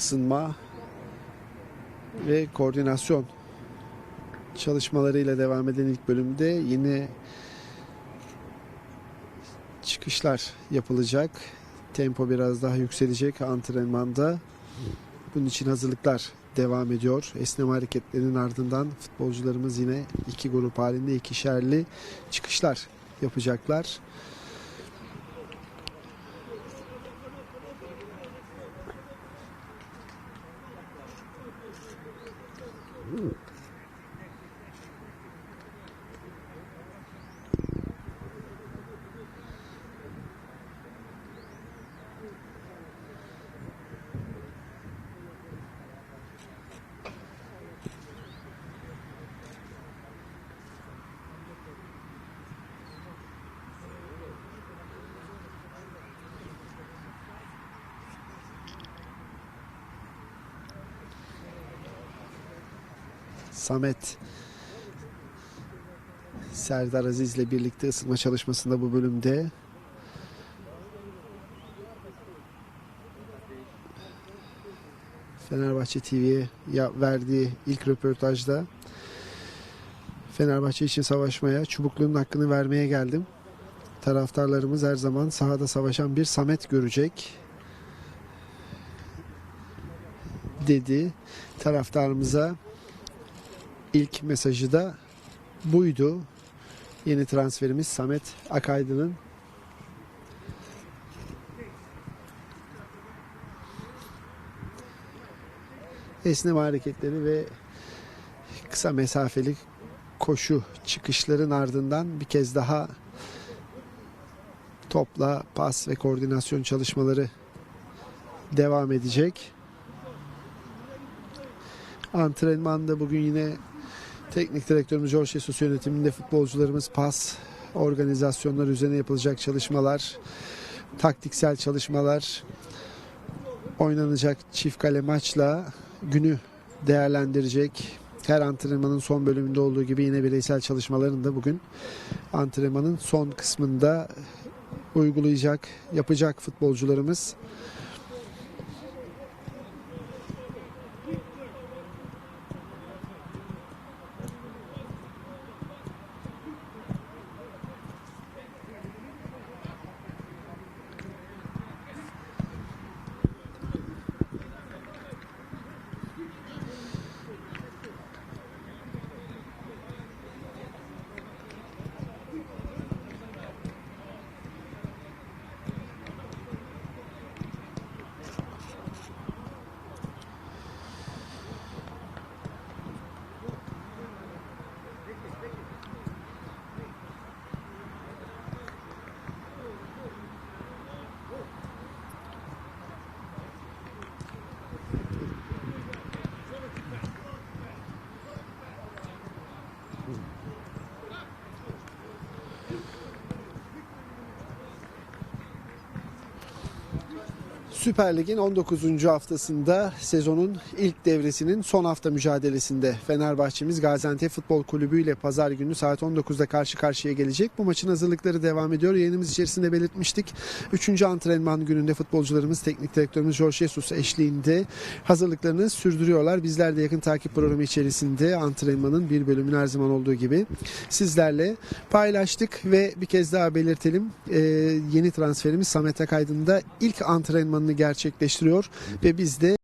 ısınma ve koordinasyon çalışmalarıyla devam eden ilk bölümde yine çıkışlar yapılacak. Tempo biraz daha yükselecek antrenmanda. Bunun için hazırlıklar devam ediyor. Esneme hareketlerinin ardından futbolcularımız yine iki grup halinde ikişerli çıkışlar yapacaklar. Samet Serdar Aziz'le birlikte ısınma çalışmasında bu bölümde. Fenerbahçe TV'ye verdiği ilk röportajda Fenerbahçe için savaşmaya, çubukluğun hakkını vermeye geldim. Taraftarlarımız her zaman sahada savaşan bir Samet görecek dedi. Taraftarımıza ilk mesajı da buydu. Yeni transferimiz Samet Akaydın'ın esneme hareketleri ve kısa mesafeli koşu çıkışların ardından bir kez daha topla pas ve koordinasyon çalışmaları devam edecek. Antrenmanda bugün yine teknik direktörümüz Jorge Jesus yönetiminde futbolcularımız pas organizasyonlar üzerine yapılacak çalışmalar, taktiksel çalışmalar, oynanacak çift kale maçla günü değerlendirecek. Her antrenmanın son bölümünde olduğu gibi yine bireysel çalışmalarını da bugün antrenmanın son kısmında uygulayacak, yapacak futbolcularımız. Süper Lig'in 19. haftasında sezonun ilk devresinin son hafta mücadelesinde Fenerbahçemiz Gaziantep Futbol Kulübü ile pazar günü saat 19'da karşı karşıya gelecek. Bu maçın hazırlıkları devam ediyor. Yayınımız içerisinde belirtmiştik. 3. antrenman gününde futbolcularımız teknik direktörümüz Jorge Jesus eşliğinde hazırlıklarını sürdürüyorlar. Bizler de yakın takip programı içerisinde antrenmanın bir bölümünü her zaman olduğu gibi sizlerle paylaştık ve bir kez daha belirtelim. Ee, yeni transferimiz Samet Akaydın da ilk antrenmanını gerçekleştiriyor ve biz de